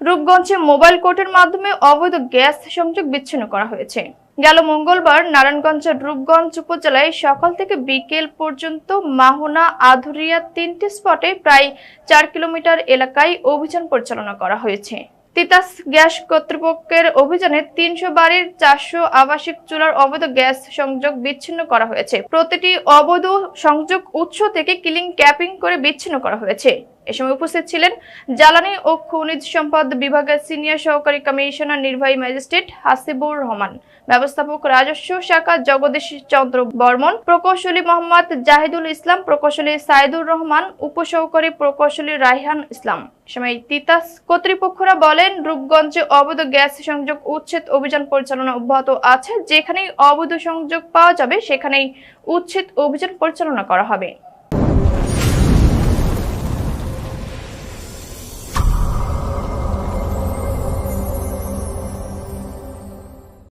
রূপগঞ্জে mobile কোর্টের মাধ্যমে অবৈধ গ্যাস সংযোগ বিচ্ছিন্ন করা হয়েছে। গেল মঙ্গলবার নারায়ণগঞ্জের রূপগঞ্জ উপজেলায় সকাল থেকে বিকেল পর্যন্ত মাহনা আধুরিয়া তিনটি স্পটে প্রায় চার কিলোমিটার এলাকায় অভিযান পরিচালনা করা হয়েছে। তিতাস গ্যাস কর্তৃপক্ষের অভিযানে তিনশো বাড়ির চারশো আবাসিক চুলার অবৈধ গ্যাস সংযোগ বিচ্ছিন্ন করা হয়েছে। প্রতিটি অবৈধ সংযোগ উৎস থেকে কিলিং, ক্যাপিং করে বিচ্ছিন্ন করা হয়েছে। এ সময় উপস্থিত ছিলেন জ্বালানি ও খনিজ সম্পদ বিভাগের সিনিয়র সহকারী কমিশনার নির্বাহী ম্যাজিস্ট্রেট হাসিবুর রহমান, ব্যবস্থাপক রাজস্ব শাখা জগদীশ চন্দ্র বর্মন, প্রকৌশলী মোহাম্মদ জাহিদুল ইসলাম, প্রকৌশলী সাইদুর রহমান, উপসহকারী প্রকৌশলী রাইহান ইসলাম। সময় তিতাস কর্তৃপক্ষরা বলেন, রূপগঞ্জে অবৈধ গ্যাস সংযোগ উচ্ছেদ অভিযান পরিচালনা অব্যাহত আছে। যেখানেই অবৈধ সংযোগ পাওয়া যাবে, সেখানেই উচ্ছেদ অভিযান পরিচালনা করা হবে।